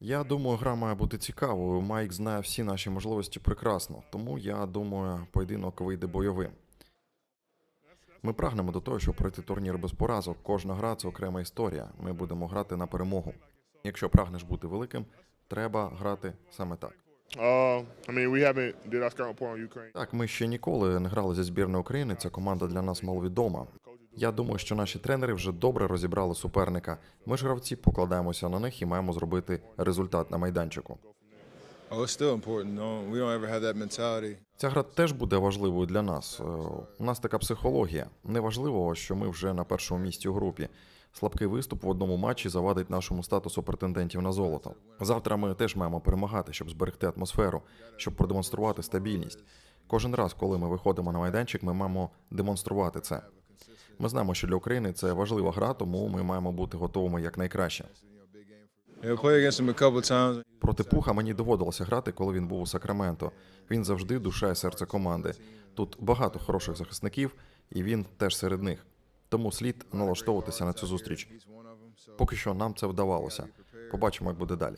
Я думаю, гра має бути цікавою. Майк знає всі наші можливості прекрасно, тому я думаю, поєдинок вийде бойовим. Ми прагнемо до того, щоб пройти турнір без поразок. Кожна гра це окрема історія. Ми будемо грати на перемогу. Якщо прагнеш бути великим, треба грати саме так. Uh. Так, ми ще ніколи не грали зі збірною України. Ця команда для нас маловідома. Я думаю, що наші тренери вже добре розібрали суперника. Ми ж гравці покладаємося на них і маємо зробити результат на майданчику. Oh. Ця гра теж буде важливою для нас. Е, У нас така психологія. Неважливо, що ми вже на першому місці у групі. Слабкий виступ в одному матчі завадить нашому статусу претендентів на золото. Завтра ми теж маємо перемагати, щоб зберегти атмосферу, щоб продемонструвати стабільність. Кожен раз, коли ми виходимо на майданчик, ми маємо демонструвати це. Ми знаємо, що для України це важлива гра, тому ми маємо бути готовими якнайкраще. Times. Проти Пуха мені доводилося грати, коли він був у Сакраменто. Він завжди душа і серце команди. Тут багато хороших захисників, і він теж серед них. Тому слід налаштовуватися на цю зустріч. Поки що нам це вдавалося. Побачимо, як буде далі.